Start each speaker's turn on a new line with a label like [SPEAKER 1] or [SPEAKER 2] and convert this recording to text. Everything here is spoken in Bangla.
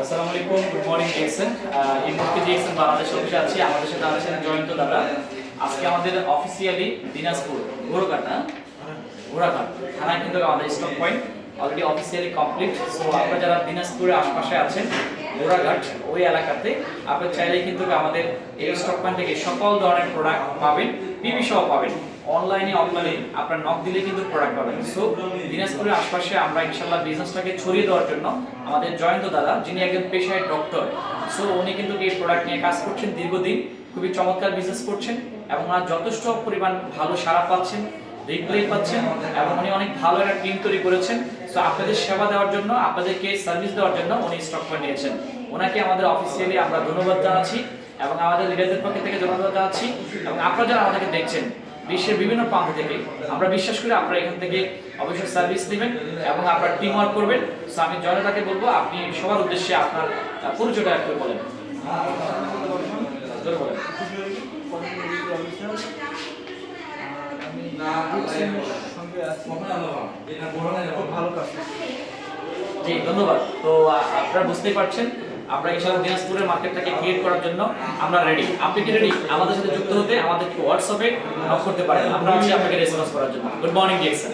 [SPEAKER 1] আসসালামু আলাইকুম গুড মর্নিং জেকসন এই মুহূর্তে জেকসন বাংলাদেশ অফিসে আছি। আমাদের সাথে আছেন জয়ন্ত দাদা। আজকে আমাদের অফিসিয়ালি দিনাজপুর, ঘোড়াঘাট ঘোরাঘাট থানায় কিন্তু আমাদের stock point already officially complete so আপনারা যারা দিনাজপুরের আশপাশে আছেন, ঘোড়াঘাট, ওই এলাকাতে আপনি চাইলে কিন্তু আমাদের এই স্টক পয়েন্ট থেকে সকল ধরনের প্রোডাক্ট পাবেন পিবি সহ পাবেন। অনলাইনে অফলাইনে আপনার নক দিলে কিন্তু প্রোডাক্ট পাবেন। সো দিনাজপুরের আশপাশে আমরা ইনশাল্লাহ বিজনেসটাকে ছড়িয়ে দেওয়ার জন্য আমাদের জয়ন্ত দাদা, যিনি একজন পেশায় ডক্টর সো উনি কিন্তু এই প্রোডাক্ট নিয়ে কাজ করছেন দীর্ঘদিন। খুবই চমৎকার বিজনেস করছেন এবং ওনার যথেষ্ট পরিমাণ ভালো সাড়া পাচ্ছেন। রিপ্লাই পাচ্ছেন এবং উনি অনেক ভালো একটা টিম তৈরি করেছেন। সো আপনাদের সেবা দেওয়ার জন্য, আপনাদেরকে সার্ভিস দেওয়ার জন্য উনি স্টক করে নিয়েছেন। ওনাকে আমাদের অফিসিয়ালি আমরা ধন্যবাদ জানাচ্ছি এবং আমাদের লিডারদের পক্ষ থেকে ধন্যবাদ জানাচ্ছি এবং আপনারা যারা আমাদেরকে দেখছেন, বিশ্বের বিভিন্ন প্রান্ত থেকে, আমরা বিশ্বাস করি আপনারা এখান থেকে অবশ্যই সার্ভিস নেবেন এবং আপনার টিম ওয়ার্ক করবেন। সো আমি জনতাকে বলব, আপনি সবার উদ্দেশ্যে আপনার পরিচয়টা একটু বলেন। বলেন। জি ধন্যবাদ। তো আপনারা বুঝতেই পারছেন আমরা ইনশাআল্লাহ দিনাজপুরের মার্কেটটাকে ক্রিয়েট করার জন্য আমরা রেডি আপনি কি রেডি আমাদের সাথে যুক্ত হতে আমাদেরকে হোয়াটসঅ্যাপে নক করতে পারেন। আমরা আছি আপনাকে রেসপন্স করার জন্য। Good morning DXN